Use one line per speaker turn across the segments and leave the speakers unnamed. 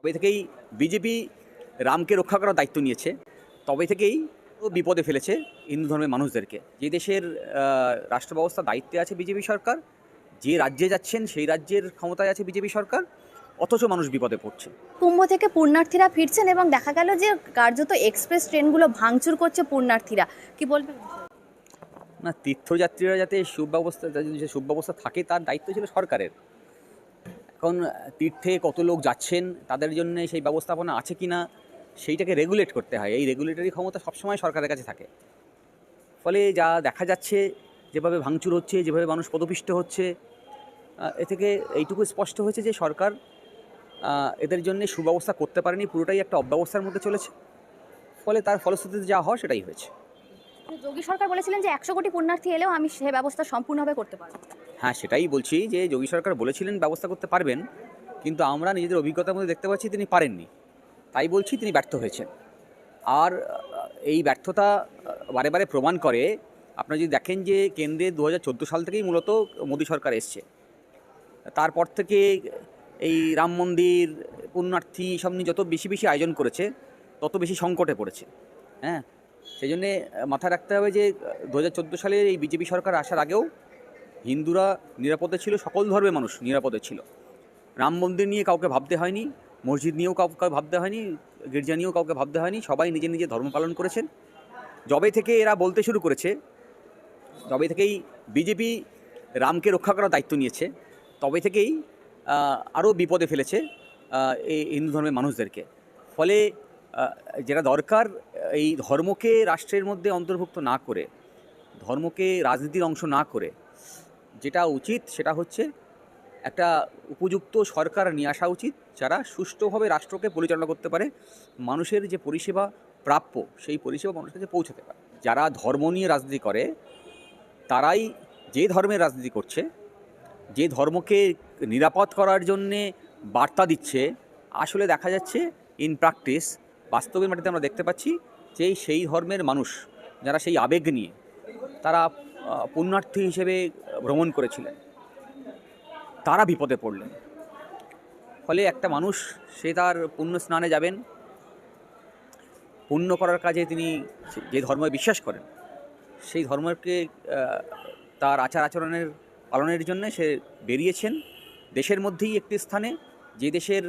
তবে থেকেই বিজেপি রামকে রক্ষা করার দায়িত্ব নিয়েছে তবে থেকেই বিপদে ফেলেছে হিন্দু ধর্মের মানুষদেরকে। যে দেশের রাষ্ট্র ব্যবস্থা দায়িত্বে আছে বিজেপি সরকার যে রাজ্যে যাচ্ছেন সেই রাজ্যের ক্ষমতায় আছে বিজেপি সরকার অথচ মানুষ বিপদে পড়ছে।
কুম্ভ থেকে পুণ্যার্থীরা ফিরছেন এবং দেখা গেল যে কার্যত এক্সপ্রেস ট্রেনগুলো ভাঙচুর করছে পুণ্যার্থীরা। কি বলবেন?
না তীর্থযাত্রীরা যাতে সুব্যবস্থা যাতে সুব্যবস্থা থাকে তার দায়িত্ব ছিল সরকারের। এখন তীর্থে কত লোক যাচ্ছেন, তাদের জন্য সেই ব্যবস্থাপনা আছে কি না সেইটাকে রেগুলেট করতে হয়। এই রেগুলেটরি ক্ষমতা সবসময় সরকারের কাছে থাকে। ফলে যা দেখা যাচ্ছে, যেভাবে ভাঙচুর হচ্ছে, যেভাবে মানুষ পদপিষ্ট হচ্ছে এ থেকে এইটুকু স্পষ্ট হয়েছে যে সরকার এদের জন্য সুব্যবস্থা করতে পারেনি, পুরোটাই একটা অব্যবস্থার মধ্যে চলেছে। ফলে তার ফলশ্রুতিতে যা হয় সেটাই হয়েছে।
যোগী সরকার বলেছিলেন যে একশো কোটি পুণ্যার্থী এলেও আমি সে ব্যবস্থা সম্পূর্ণভাবে করতে পারব।
হ্যাঁ সেটাই বলছি যে যোগী সরকার বলেছিলেন ব্যবস্থা করতে পারবেন, কিন্তু আমরা নিজেদের অভিজ্ঞতার মধ্যে দেখতে পাচ্ছি তিনি পারেননি। তাই বলছি তিনি ব্যর্থ হয়েছেন। আর এই ব্যর্থতা বারে বারে প্রমাণ করে, আপনারা যদি দেখেন যে কেন্দ্রে দু হাজার চোদ্দ সাল থেকেই মূলত মোদী সরকার এসছে। তারপর থেকে এই রাম মন্দির, পুণ্যার্থী সব নিয়ে যত বেশি বেশি আয়োজন করেছে, তত বেশি সংকটে পড়েছে। হ্যাঁ সেই জন্যে মাথায় রাখতে হবে যে দু হাজার সালের এই বিজেপি সরকার আসার আগেও হিন্দুরা নিরাপদে ছিল, সকল ধর্মের মানুষ নিরাপদে ছিল। রাম মন্দির নিয়ে কাউকে ভাবতে হয়নি, মসজিদ নিয়েও কাউকে ভাবতে হয়নি, গির্জা নিয়েও কাউকে ভাবতে হয়নি, সবাই নিজের নিজের ধর্ম পালন করেছেন। যবে থেকে এরা বলতে শুরু করেছে, তবে থেকেই বিজেপি রামকে রক্ষা করার দায়িত্ব নিয়েছে, তবে থেকেই আরও বিপদে ফেলেছে এই হিন্দু ধর্মের মানুষদেরকে। ফলে যেটা দরকার এই ধর্মকে রাষ্ট্রের মধ্যে অন্তর্ভুক্ত না করে, ধর্মকে রাজনীতির অংশ না করে, যেটা উচিত সেটা হচ্ছে একটা উপযুক্ত সরকার নিয়ে আসা উচিত, যারা সুষ্ঠুভাবে রাষ্ট্রকে পরিচালনা করতে পারে, মানুষের যে পরিষেবা প্রাপ্য, সেই পরিষেবা মানুষের কাছে পৌঁছাতে পারে। যারা ধর্ম নিয়ে রাজনীতি করে, তারাই যে ধর্মের রাজনীতি করছে, যে ধর্মকে নিরাপদ করার জন্যে বার্তা দিচ্ছে, আসলে দেখা যাচ্ছে ইন প্র্যাকটিস বাস্তবের মাটিতে আমরা দেখতে পাচ্ছি যে সেই ধর্মের মানুষ, যারা সেই আবেগ নিয়ে তারা পুণ্যার্থী হিসেবে ভ্রমণ করেছিলেন, তারা বিপদে পড়লেন। ফলে একটা মানুষ, সে তার পুণ্য স্নানে যাবেন, পুণ্য করার কাজে তিনি যে ধর্মে বিশ্বাস করেন, সেই ধর্মকে তার আচার আচরণের পালনের জন্য সে বেরিয়েছেন। দেশের মধ্যেই একটি স্থানে, যে দেশের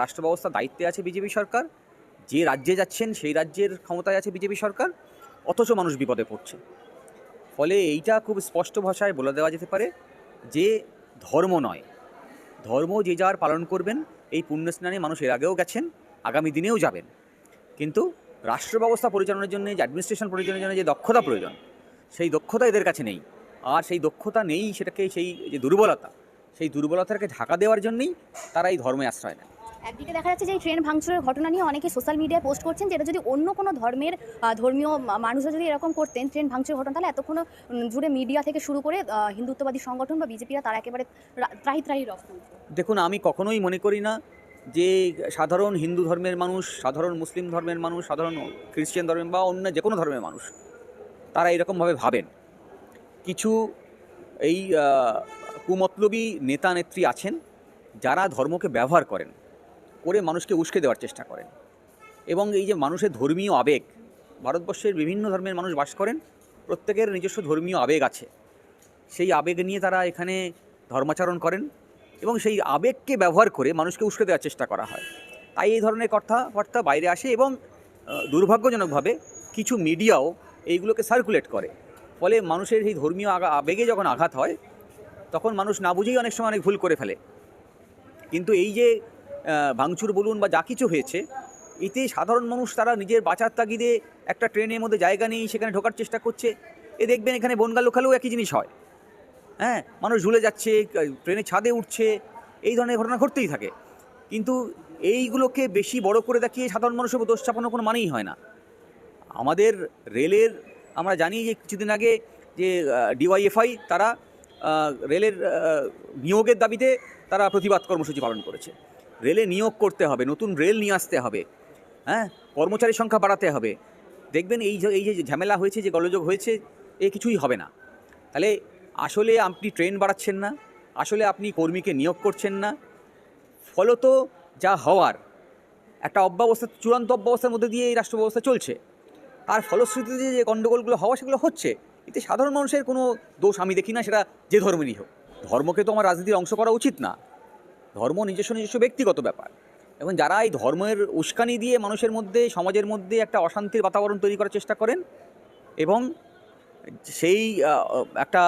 রাষ্ট্র ব্যবস্থা দায়িত্বে আছে বিজেপি সরকার যে রাজ্যে যাচ্ছেন, সেই রাজ্যের ক্ষমতায় আছে বিজেপি সরকার, অথচ মানুষ বিপদে পড়ছে। ফলে এইটা খুব স্পষ্ট ভাষায় বলে দেওয়া যেতে পারে যে ধর্ম নয়। ধর্ম যে যার পালন করবেন, এই পুণ্য স্নানে মানুষ এর আগেও গেছেন, আগামী দিনেও যাবেন। কিন্তু রাষ্ট্র ব্যবস্থা পরিচালনার জন্য, যে অ্যাডমিনিস্ট্রেশন পরিচালনার জন্য যে দক্ষতা প্রয়োজন, সেই দক্ষতা এদের কাছে নেই। আর সেই দক্ষতা নেই সেটাকে, সেই যে দুর্বলতা, সেই দুর্বলতাকে ঢাকা দেওয়ার জন্যই তারা এই ধর্মে আশ্রয় নেয়।
একদিকে দেখা যাচ্ছে যে এই ট্রেন ভাঙচুরের ঘটনা নিয়ে অনেকে সোশ্যাল মিডিয়ায় পোস্ট করছেন, যেটা যদি অন্য কোনো ধর্মের ধর্মীয় মানুষরা যদি এরকম করতেন, ট্রেন ভাঙচুরের ঘটনা, তাহলে এতক্ষণ জুড়ে মিডিয়া থেকে শুরু করে হিন্দুত্ববাদী সংগঠন বা বিজেপিরা তারা একেবারে ত্রাহি ত্রাহি রক্ত
দেখুন, আমি কখনোই মনে করি না যে সাধারণ হিন্দু ধর্মের মানুষ, সাধারণ মুসলিম ধর্মের মানুষ, সাধারণ খ্রিস্টান ধর্মের বা অন্য যে কোনো ধর্মের মানুষ, তারা এরকমভাবে ভাবেন। কিছু এই কুমতলবী নেতা নেত্রী আছেন, যারা ধর্মকে ব্যবহার করেন। করে মানুষকে উস্কে দেওয়ার চেষ্টা করেন। এবং এই যে মানুষের ধর্মীয় আবেগ, ভারতবর্ষের বিভিন্ন ধর্মের মানুষ বাস করেন, প্রত্যেকের নিজস্ব ধর্মীয় আবেগ আছে। সেই আবেগ নিয়ে তারা এখানে ধর্মাচরণ করেন এবং সেই আবেগকে ব্যবহার করে মানুষকে উস্কে দেওয়ার চেষ্টা করা হয়। তাই এই ধরনের কথাবার্তা বাইরে আসে এবং দুর্ভাগ্যজনকভাবে কিছু মিডিয়াও এইগুলোকে সার্কুলেট করে। ফলে মানুষের এই ধর্মীয় আবেগে যখন আঘাত হয়, তখন মানুষ না বুঝেই অনেক সময় অনেক ভুল করে ফেলে। কিন্তু এই যে ভাঙচুর বলুন বা যা কিছু হয়েছে, এতে সাধারণ মানুষ তারা নিজের বাঁচার তাগিদে একটা ট্রেনের মধ্যে জায়গা নেই, সেখানে ঢোকার চেষ্টা করছে। এ দেখবেন এখানে বনগা লোকালেও একই জিনিস হয়। হ্যাঁ মানুষ ঝুলে যাচ্ছে ট্রেনের ছাদে উঠছে, এই ধরনের ঘটনা ঘটতেই থাকে। কিন্তু এইগুলোকে বেশি বড় করে দেখিয়ে সাধারণ মানুষের উপর দোষ চাপানোর কোনো মানেই হয় না। আমাদের রেলের, আমরা জানি যে কিছুদিন আগে যে ডিওয়াইএফআই তারা রেলের নিয়োগের দাবিতে তারা প্রতিবাদ কর্মসূচি পালন করেছে। রেলে নিয়োগ করতে হবে, নতুন রেল নিয়ে আসতে হবে হ্যাঁ? কর্মচারীর সংখ্যা বাড়াতে হবে। দেখবেন এই যে এই যে ঝামেলা হয়েছে, যে গোলযোগ হয়েছে, এ কিছুই হবে না। তাহলে আসলে আপনি ট্রেন বাড়াচ্ছেন না, আসলে আপনি কর্মীকে নিয়োগ করছেন না। ফলত যা হওয়ার, একটা অব্যবস্থা, চূড়ান্ত অব্যবস্থার মধ্যে দিয়ে এই রাষ্ট্র ব্যবস্থা চলছে। তার ফলশ্রুতিতে যে গণ্ডগোলগুলো হওয়া, সেগুলো হচ্ছে, এতে সাধারণ মানুষের কোনো দোষ আমি দেখি না, সেটা যে ধর্মেরই হোক। ধর্মকে তো আমার রাজনীতির অংশ করা উচিত না। ধর্ম নিজস্ব নিজস্ব ব্যক্তিগত ব্যাপার। এবং যারা এই ধর্মের উস্কানি দিয়ে মানুষের মধ্যে, সমাজের মধ্যে একটা অশান্তির বাতাবরণ তৈরি করার চেষ্টা করেন এবং সেই একটা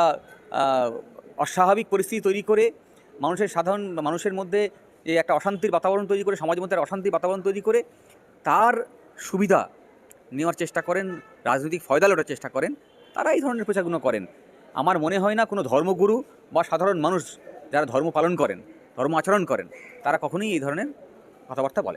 অস্বাভাবিক পরিস্থিতি তৈরি করে মানুষের সাধারণ, মানুষের মধ্যে যে একটা অশান্তির বাতাবরণ তৈরি করে, সমাজের মধ্যে অশান্তির বাতাবরণ তৈরি করে, তার সুবিধা নেওয়ার চেষ্টা করেন, রাজনৈতিক ফয়দা লোটার চেষ্টা করেন, তারা এই ধরনের প্রচারগুলো করেন। আমার মনে হয় না কোনো ধর্মগুরু বা সাধারণ মানুষ যারা ধর্ম পালন করেন ধর্ম আচরণ করেন তারা কখনোই এই ধরনের কথাবার্তা বলেন